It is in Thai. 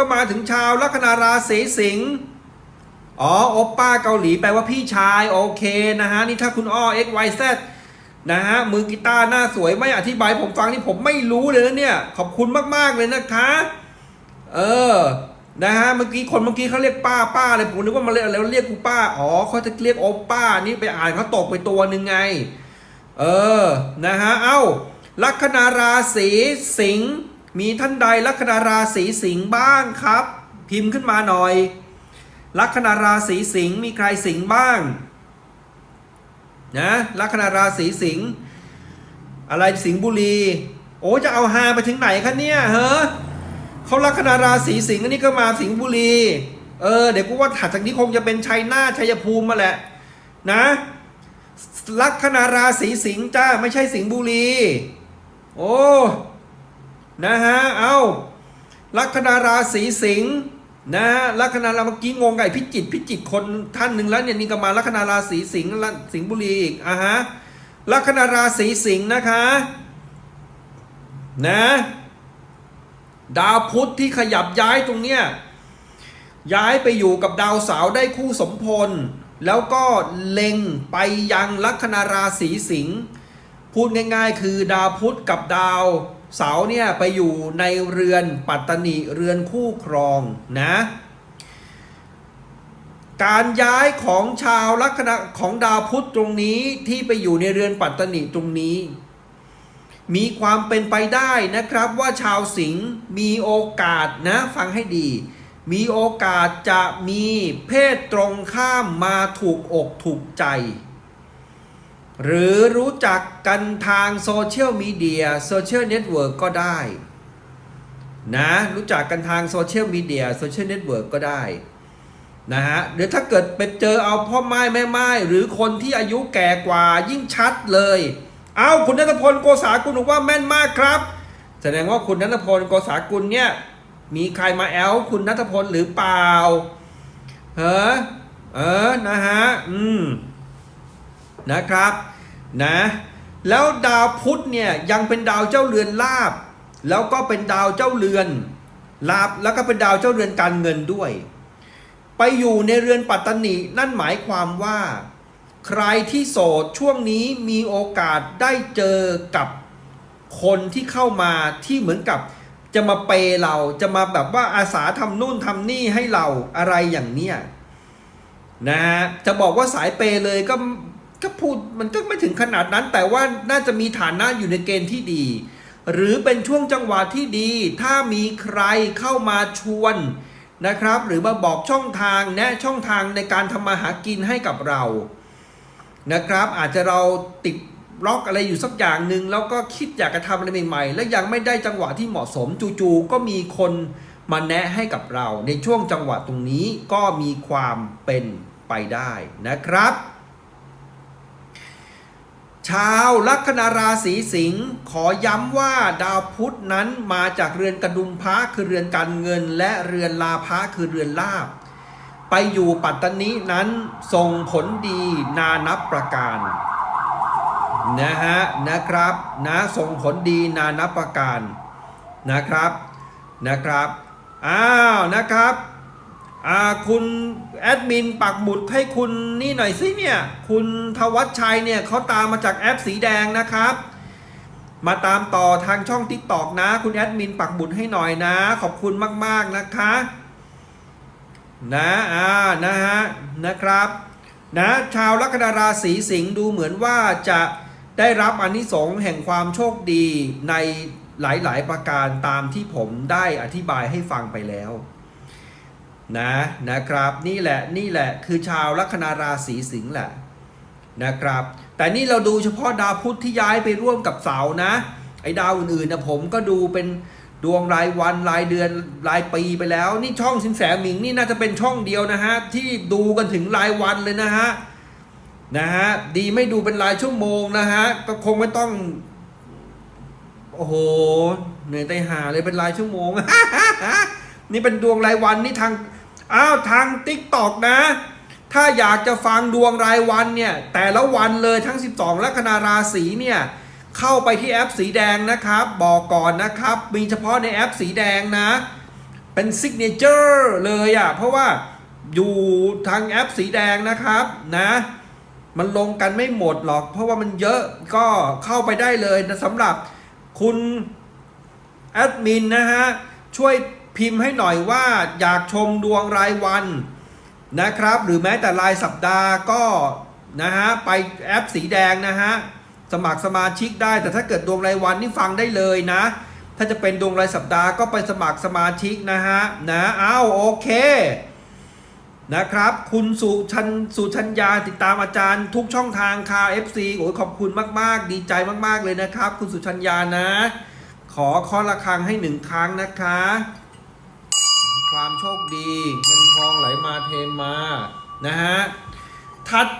ก็มาถึงชาวลัคนาราศีสิงห์อ๋อโอป้าเกาหลีแปลว่าพี่ชาย โอเคนะฮะ นี่ถ้าคุณอ้อ XYZ นะฮะ มือกีตาร์หน้าสวยไม่อธิบายผมฟังนี่ผมไม่รู้เลยนะเนี่ย ขอบคุณมาก ๆ เลยนะคะ เออ นะฮะ เมื่อกี้คนเมื่อกี้เขาเรียกป้าป้าเลยผมนึกว่ามันเรียกอะไรเรียกกูป้า อ๋อเขาจะเรียกโอปป้า นี่ไปอ่านเขาตกไปตัวหนึ่งไง เออ นะฮะ เอ้า ลัคนาราศีสิงห์ มีท่านใดลัคนาราศีสิงห์บ้างครับ พิมพ์ขึ้นมาหน่อย ลัคนาราศีสิงห์มีใครสิงห์บ้างนะลัคนาราศีสิงห์อะไรสิงห์บุรี โอ้จะเอาฮาไปถึงไหนคะเนี่ยเฮ้อเขาลัคนาราศีสิงห์อันนี้ก็มาสิงห์บุรีเออเดี๋ยวกูว่าถัดจากนี้คงจะเป็นชัยนาทชัยภูมิมาแหละนะลัคนาราศีสิงห์จ้าไม่ใช่สิงห์บุรี โอ้ นะฮะ เอาลัคนาราศีสิงห์นะฮะลัคนาราเมื่อกี้งงไก่พิจิตพิจิตคนท่านหนึ่งแล้วเนี่ยนี่ก็มาลัคนาราศีสิงห์สิงห์บุรีอีกอะฮะลัคนาราศีสิงห์นะคะนะดาวพุธที่ขยับย้ายตรงเนี้ยย้ายไปอยู่กับดาวเสาร์ได้คู่สมพล แล้วก็เล็งไปยังลัคนาราศีสิงห์พูดง่ายๆ คือดาวพุธกับดาว เสาเนี่ยไปอยู่ในเรือนปัตตนิเรือนคู่ครองนะการย้ายของชาวลัคนาของดาวพุธตรงนี้ที่ไปอยู่ในเรือนปัตตนิตรงนี้ มีความเป็นไปได้นะครับว่าชาวสิงห์มีโอกาสนะฟังให้ดี มีโอกาสจะมีเพศตรงข้ามมาถูกอกถูกใจ หรือรู้จักกันทางโซเชียลมีเดียโซเชียลเน็ตเวิร์กก็ได้นะรู้จักกันทางโซเชียลมีเดียโซเชียลเน็ตเวิร์กก็ได้นะฮะหรือถ้าเกิดไปเจอเอาพ่อไม้แม่ไม้หรือคนที่อายุแก่กว่ายิ่งชัดเลย เอาคุณนัทพลโกษากุลบอกว่าแม่นมากครับ แสดงว่าคุณนัทพลโกษากุลเนี่ยมีใครมาแอลคุณนัทพลหรือเปล่าเออเออนะฮะอืมนะครับ นะแล้วดาวพุธเนี่ยยังเป็นดาวเจ้าเรือนลาบ แล้วก็เป็นดาวเจ้าเรือนลาบแล้วก็เป็นดาวเจ้าเรือนการเงินด้วย ไปอยู่ในเรือนปัตตนินั่นหมายความว่า ใครที่โสดช่วงนี้มีโอกาสได้เจอกับคนที่เข้ามาที่เหมือนกับจะมาเปย์เราจะมาแบบว่าอาสาทำนู่นทำนี่ให้เราอะไรอย่างเนี้ยนะฮะจะบอกว่าสายเปย์เลยก็ ก็พูดมันก็ไม่ถึงขนาดนั้น แต่ว่าน่าจะมีฐานะอยู่ในเกณฑ์ที่ดี หรือเป็นช่วงจังหวะที่ดี ถ้ามีใครเข้ามาชวนนะครับ หรือมาบอกช่องทางแนะช่องทางในการทำมาหากินให้กับเรานะครับ อาจจะเราติดล็อกอะไรอยู่สักอย่างหนึ่งแล้วก็คิดอยากจะทำอะไรใหม่ๆ และยังไม่ได้จังหวะที่เหมาะสมจู่ๆก็มีคนมาแนะให้กับเรา ในช่วงจังหวะตรงนี้ก็มีความเป็นไปได้นะครับ ชาวลัคนาราศีสิงห์ขอย้ำว่าดาวพุธนั้นมาจากเรือนกระดุมพระคือเรือนการเงิน และเรือนลาภะคือเรือนลาบ ไปอยู่ปัตตานีนั้นส่งผลดีนานับประการนะฮะนะครับนะส่งผลดีนานับประการนะครับนะครับอ้าวนะครับ อ่าคุณแอดมินปักหมุดให้คุณนี่หน่อยสิเนี่ย คุณทวัชชัยเนี่ยเขาตามมาจากแอปสีแดงนะครับ มาตามต่อทางช่อง TikTok นะ คุณแอดมินปักหมุดให้หน่อยนะ ขอบคุณมากๆนะคะ นะอ่านะฮะนะครับ นะชาวลัคนาราศีสิงห์ดูเหมือนว่าจะได้รับอานิสงส์แห่งความโชคดีในหลายๆประการตามที่ผมได้อธิบายให้ฟังไปแล้ว นะนะครับนี่แหละนี่แหละคือชาวลัคนาราศีสิงห์แหละนะครับ แต่นี่เราดูเฉพาะดาวพุธที่ย้ายไปร่วมกับเสาร์นะ ไอ้ดาวอื่นๆนะผมก็ดูเป็นดวงรายวันรายเดือนรายปีไปแล้ว นี่ช่องสินแสหมิงนี่น่าจะเป็นช่องเดียวนะฮะที่ดูกันถึงรายวันเลยนะฮะนะฮะดีไม่ดูเป็นรายชั่วโมงนะฮะก็คงไม่ต้องโอ้โหเหนื่อยใจหาเลยเป็นรายชั่วโมงนี่เป็นดวงรายวันนี่ทาง อ้าวทางติ๊กตอกนะ ถ้าอยากจะฟังดวงรายวันเนี่ย แต่ละวันเลยทั้ง 12 ลัคนาราศีเนี่ย เข้าไปที่แอปสีแดงนะครับ บอกก่อนนะครับ มีเฉพาะในแอปสีแดงนะ เป็นซิกเนเจอร์เลยอะ่ะ เพราะว่าอยู่ทางแอปสีแดงนะครับนะมันลงกันไม่หมดหรอก เพราะว่ามันเยอะก็เข้าไปได้เลยนะสำหรับคุณแอดมินนะฮะ ช่วย พิมพ์ให้หน่อยว่าอยากชมดวงรายวันนะครับ หรือแม้แต่รายสัปดาห์ก็นะฮะไปแอปสีแดงนะฮะสมัครสมาชิกได้ แต่ถ้าเกิดดวงรายวันนี่ฟังได้เลยนะ ถ้าจะเป็นดวงรายสัปดาห์ก็ไปสมัครสมาชิกนะฮะนะอ้าวโอเคนะครับ คุณสุชันสุชัญญาติดตามอาจารย์ทุกช่องทางคา FC โอ้ยขอบคุณมาก ๆ ดีใจมาก ๆ เลยนะครับ คุณสุชัญญานะ ขอข้อละครังให้หนึ่งครั้งนะคะ ความโชคดี เงินทองไหลมาเทมา นะฮะ ถัดจาก